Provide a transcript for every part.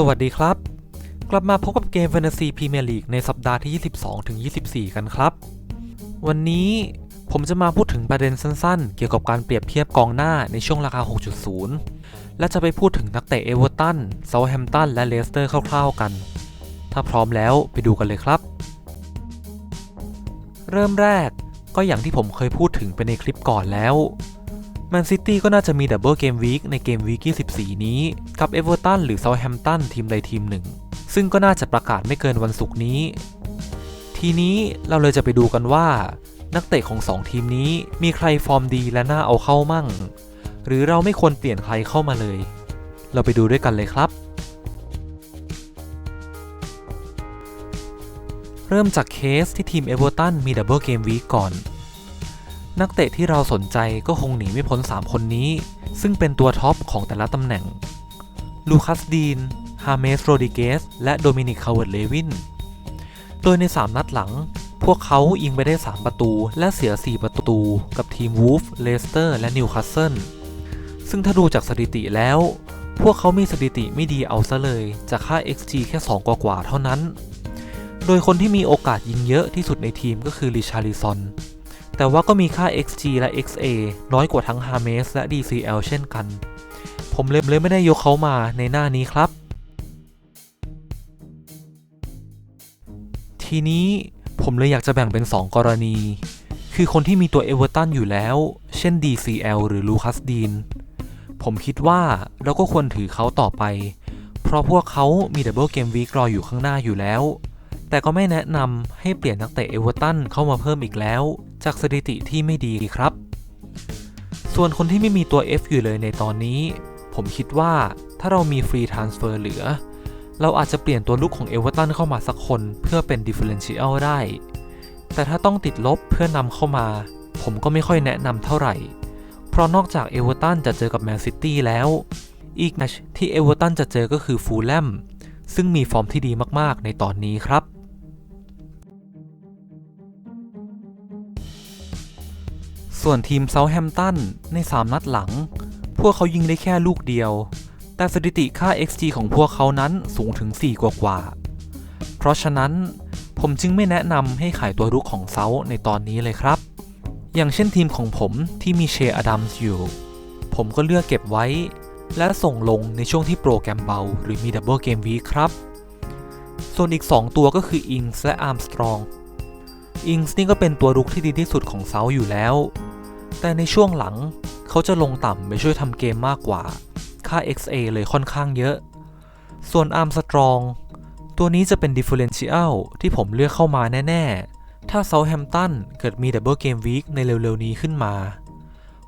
สวัสดีครับ กลับมาพบกับเกม Fantasy Premier League ในสัปดาห์ที่ 22 ถึง 24 กันครับ วันนี้ผมจะมาพูดถึงประเด็นสั้นๆ เกี่ยวกับการเปรียบเทียบกองหน้าในช่วงราคา 6.0 และจะไปพูดถึงนักเตะเอเวอร์ตันเซาท์แฮมป์ตันและเลสเตอร์คร่าวๆกัน ถ้าพร้อมแล้วไปดูกันเลยครับ เริ่มแรกก็อย่างที่ผมเคยพูดถึงไปในคลิปก่อนแล้ว แมนซิตี้ก็น่าจะมีดับเบิลเกมวีคในเกมวีค24นี้ กับเอเวอร์ตันหรือเซาท์แฮมป์ตันทีมใดทีมหนึ่ง ซึ่งก็น่าจะประกาศไม่เกินวันศุกร์นี้ ทีนี้เราเลยจะไปดูกันว่า นักเตะของ 2 ทีมนี้มีใครฟอร์มดีและน่าเอาเข้ามั่ง หรือเราไม่ควรเปลี่ยนใครเข้ามาเลย เราไปดูด้วยกันเลยครับ เริ่มจากเคสที่ทีมเอเวอร์ตันมีดับเบิลเกมวีคก่อน นักเตะที่เราสนใจก็คงหนีไม่พ้น 3 คนนี้ ซึ่งเป็นตัวท็อปของแต่ละตำแหน่ง ลูคัสดีน ฮาเมสโรดิเกส และโดมินิก คาเวิร์ดเลวิน โดยใน 3 นัดหลัง พวกเขายิงไปได้ 3 ประตู และเสีย 4 ประตู กับทีมวูฟ เลสเตอร์ และนิวคาสเซิล ซึ่งถ้าดูจากสถิติแล้ว พวกเขามีสถิติไม่ดีเอาซะเลย จากค่า XG แค่ 2 กว่าๆเท่านั้น โดยคนที่มีโอกาสยิงเยอะที่สุดในทีมก็คือริชาริซอน แต่ว่าก็มีค่า XG และ XA น้อยกว่าทั้ง h a m e s และ DCL เช่นกัน ผมเลยเลยไม่ได้ยกเขามาในหน้านี้ครับ ทีนี้ผมเลยอยากจะแบ่งเป็น 2 กรณี คือคนที่มีตัวเอเวอร์ตันอยู่แล้ว เช่น DCL หรือลูคัสดีนผมคิดว่าเราก็ควรถือเขาต่อไป เพราะพวกเขามีดับเบิลเกมวีครออยู่ข้างหน้าอยู่แล้ว แต่ก็ไม่แนะนำให้เปลี่ยนนักเตะเอเวอร์ตันเข้ามาเพิ่มอีกแล้ว จากสถิติที่ไม่ดีครับ ส่วนคนที่ไม่มีตัว F อยู่เลยในตอนนี้ ผมคิดว่าถ้าเรามีฟรีทรานสเฟอร์เหลือ เราอาจจะเปลี่ยนตัวลุกของเอเวอร์ตันเข้ามาสักคนเพื่อเป็นดิเฟ r e n เชียลได้ แต่ถ้าต้องติดลบเพื่อนำเข้ามา ผมก็ไม่ค่อยแนะนำเท่าไหร่ เพราะนอกจากเอเวอร์ตันจะเจอกับแมนซิตี้แล้ว อีกแมชที่เอเวอร์ตันจะเจอก็คือฟูลแลมซึ่งมีฟอร์มที่ดีมากๆ ในตอนนี้ครับ ส่วนทีมเซาท์แฮมตันใน 3 นัดหลัง พวกเขายิงได้แค่ลูกเดียว แต่สถิติค่า XG ของพวกเขานั้นสูงถึง 4 กว่ากว่า เพราะฉะนั้นผมจึงไม่แนะนำให้ขายตัวรุกของเซาในตอนนี้เลยครับ อย่างเช่นทีมของผมที่มีเชอดัมส์อยู่ ผมก็เลือกเก็บไว้ และส่งลงในช่วงที่โปรแกรมเบา หรือมีดับเบิลเกมวีครับส่วนอีก 2 ตัวก็คืออิงส์และอาร์มสตรอง อิงส์นี่ก็เป็นตัวรุกที่ดีที่สุดของเซาอยู่แล้ว แต่ในช่วงหลังเขาจะลงต่ำไปช่วยทำเกมมากกว่า ค่า XA เลยค่อนข้างเยอะ ส่วนอาร์มสตรองตัวนี้จะเป็น Differential ที่ผมเลือกเข้ามาแน่ ๆ ถ้าเซาแฮมตันเกิดมีดับเบิลเกมวีคในเร็ว ๆ นี้ขึ้นมา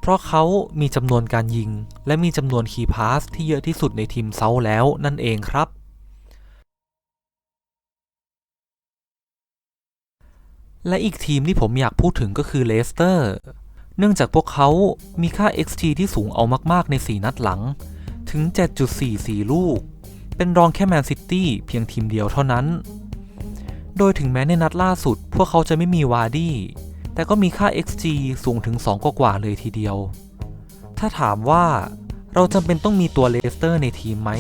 เพราะเขามีจำนวนการยิง และมีจำนวนคีย์พาสที่เยอะที่สุดในทีมเซาแล้วนั่นเองครับและอีกทีมที่ผมอยากพูดถึงก็คือเลสเตอร์ เนื่องจากพวกเขามีค่า XG ที่สูงเอามาก ๆ ใน 4 นัดหลัง ถึง 7.44 ลูก เป็นรองแค่แมนซิตี้เพียงทีมเดียวเท่านั้น โดยถึงแม้ในนัดล่าสุด พวกเขาจะไม่มีวาร์ดี้ แต่ก็มีค่า XG สูงถึง 2 กว่าๆเลยทีเดียว ถ้าถามว่าเราจำเป็นต้องมีตัวเลสเตอร์ในทีมไหม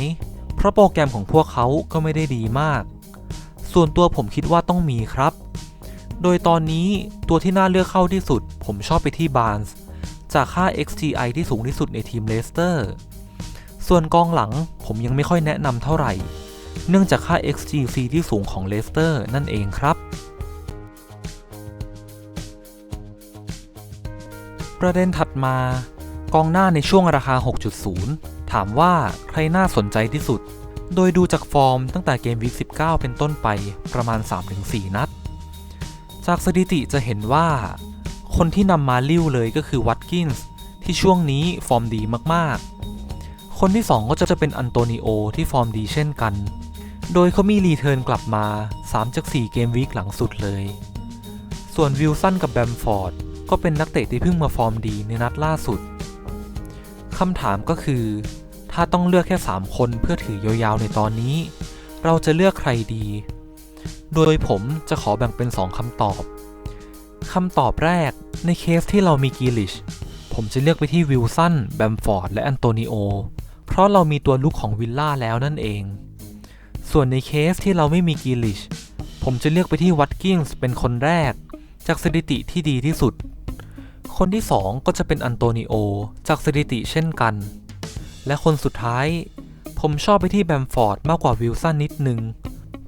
เพราะโปรแกรมของพวกเขาก็ไม่ได้ดีมาก ส่วนตัวผมคิดว่าต้องมีครับ โดยตอนนี้ตัวที่น่าเลือกเข้าที่สุด ผมชอบไปที่บาร์นส์จากค่า XGI ที่สูงที่สุดในทีมเลสเตอร์ ส่วนกองหลังผมยังไม่ค่อยแนะนำเท่าไหร่ เนื่องจากค่า XGC ที่สูงของเลสเตอร์นั่นเองครับ ประเด็นถัดมากองหน้าในช่วงราคา 6.0 ถามว่าใครน่าสนใจที่สุด โดยดูจากฟอร์มตั้งแต่เกมวีค19 เป็นต้นไปประมาณ 3-4 นัด จากสถิติจะเห็นว่า คนที่นำมาลิ้วเลยก็คือวัตกินส์ที่ช่วงนี้ฟอร์มดีมากๆ คนที่ 2 ก็จะเป็นอันโตนิโอที่ฟอร์มดีเช่นกัน โดยเขามีรีเทิร์นกลับมา 3 จาก 4 เกมวีคหลังสุดเลย ส่วนวิลสันกับแบมฟอร์ดก็เป็นนักเตะที่เพิ่งมาฟอร์มดีในนัดล่าสุดคำถามก็คือ ถ้าต้องเลือกแค่ 3 คนเพื่อถือยาวๆในตอนนี้ เราจะเลือกใครดี โดยผมจะขอแบ่งเป็น 2คำตอบคำตอบแรกในเคสที่เรามีกีลิช ผมจะเลือกไปที่วิลสัน แบมฟอร์ด และอันโตนิโอ เพราะเรามีตัวลุกของวิลล่าแล้วนั่นเอง ส่วนในเคสที่เราไม่มีกีลิช ผมจะเลือกไปที่วัตกิ้งส์เป็นคนแรก จากสถิติที่ดีที่สุด คนที่ 2 ก็จะเป็นอันโตนิโอ จากสถิติเช่นกัน และคนสุดท้าย ผมชอบไปที่แบมฟอร์ดมากกว่าวิลสันนิดนึง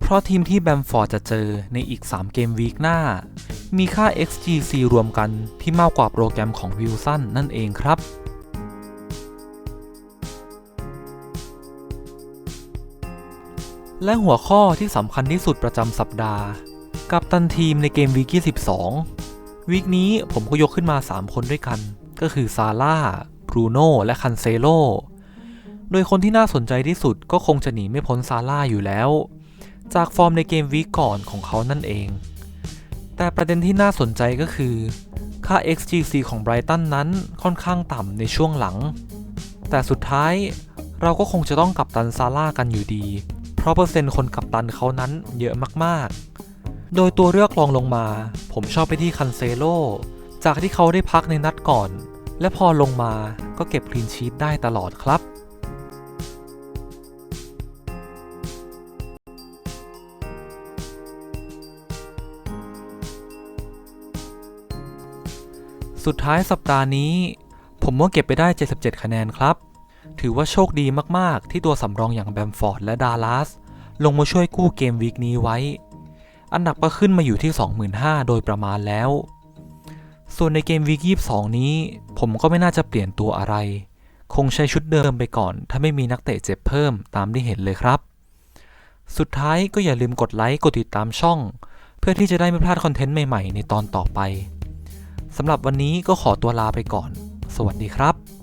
เพราะทีมที่แบมฟอร์ดจะเจอในอีก 3 เกมวีคหน้า มีค่า XGC รวมกันที่มากกว่าโปรแกรมของวิลสันนั่นเองครับและหัวข้อที่สำคัญที่สุดประจำสัปดาห์ กับตันทีมในเกมวีค22วีคนี้ผมก็ยกขึ้นมา 3 คนด้วยกัน ก็คือซาร่าบรูโน่และคันเซโล โดยคนที่น่าสนใจที่สุดก็คงจะหนีไม่พ้นซาร่าอยู่แล้ว จากฟอร์มในเกมวีก่อนของเขานั่นเอง แต่ประเด็นที่น่าสนใจก็คือ ค่า XGC ของไบรตันนั้นค่อนข้างต่ำในช่วงหลัง แต่สุดท้ายเราก็คงจะต้องกับตันซาร่ากันอยู่ดี เพราะเปอร์เซ็นต์คนกับตันเขานั้นเยอะมากๆ โดยตัวเลือกรองลงมา ผมชอบไปที่คันเซโล จากที่เขาได้พักในนัดก่อน และพอลงมาก็เก็บคลีนชีตได้ตลอดครับ สุดท้ายสัปดาห์นี้ ผมว่าเก็บไปได้ 77 คะแนนครับ ถือว่าโชคดีมากๆ ที่ตัวสำรองอย่างแบมฟอร์ดและดาลัสลงมาช่วยกู้เกมวีคนี้ไว้ อันดับก็ขึ้นมาอยู่ที่ 25,000 โดยประมาณแล้ว ส่วนในเกมวีค22 นี้ ผมก็ไม่น่าจะเปลี่ยนตัวอะไร คงใช้ชุดเดิมไปก่อน ถ้าไม่มีนักเตะเจ็บเพิ่มตามที่เห็นเลยครับ สุดท้ายก็อย่าลืมกดไลค์กดติดตามช่อง เพื่อที่จะได้ไม่พลาดคอนเทนต์ใหม่ๆ ในตอนต่อไป สำหรับวันนี้ก็ขอตัวลาไปก่อน สวัสดีครับ